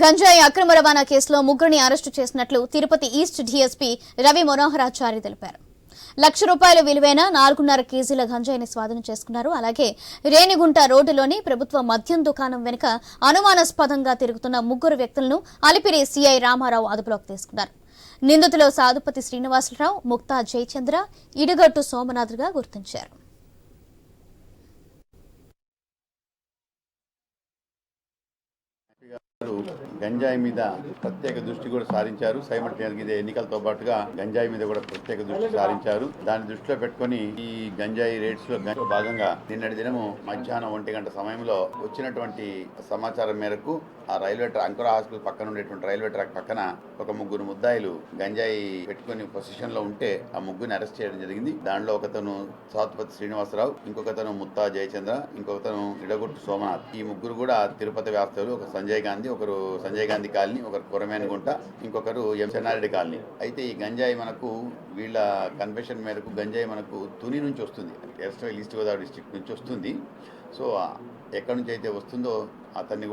గంజాయి అక్రమ రవాణా కేసులో ముగ్గురిని అరెస్టు చేసినట్లు తిరుపతి ఈస్ట్ డీఎస్పీ రవి మనోహరాచారి తెలిపారు. లక్ష రూపాయల విలువైన నాలుగున్నర కేజీల గంజాయిని స్వాధీనం చేసుకున్నారు. అలాగే రేణిగుంట రోడ్డులోని ప్రభుత్వ మద్యం దుకాణం వెనుక అనుమానాస్పదంగా తిరుగుతున్న ముగ్గురు వ్యక్తులను అలిపిరి సీఐ రామారావు అదుపులోకి తీసుకున్నారు. నిందితులు సాధుపతి శ్రీనివాసరావు ముక్తా జయచంద్ర ఇడుగట్టు సోమనాథ్గా గుర్తించారు. గంజాయి మీద ప్రత్యేక దృష్టి కూడా సారించారు. సైమల్టేనియస్ ఇదే ఎన్నికలతో పాటుగా గంజాయి మీద కూడా ప్రత్యేక దృష్టి సారించారు. దాన్ని దృష్టిలో పెట్టుకొని ఈ గంజాయి రేట్స్లో భాగంగా నిన్నటి దినము మధ్యాహ్నం ఒంటి గంట సమయంలో వచ్చినటువంటి సమాచారం మేరకు ఆ రైల్వే ట్రాక్ అంకుర హాస్పిటల్ పక్కన ఉండేటువంటి రైల్వే ట్రాక్ పక్కన ఒక ముగ్గురు ముద్దాయిలు గంజాయి పెట్టుకొని పొజిషన్లో ఉంటే ఆ ముగ్గురిని అరెస్ట్ చేయడం జరిగింది. దానిలో ఒకతను సాత్పతి శ్రీనివాసరావు ఇంకొకతను ముత్తా జయచంద్ర ఇంకొకతను ఇడగొట్టు సోమనాథ్. ఈ ముగ్గురు కూడా తిరుపతి వ్యాప్తలు ఒక సంజయ్ గాంధీ ఒకరు సంజయ్ గాంధీ కాలనీ ఒకరు కురమేనగుంట ఇంకొకరు ఎం. చెన్నారెడ్డి కాలనీ. అయితే ఈ గంజాయి మనకు వీళ్ళ కన్వెషన్ మేరకు గంజాయి మనకు తుని నుంచి వస్తుంది. ఎస్ట్రల్ ఈస్ట్ గోదావరి డిస్ట్రిక్ట్ నుంచి వస్తుంది. సో ఎక్కడి నుంచి అయితే వస్తుందో అతన్ని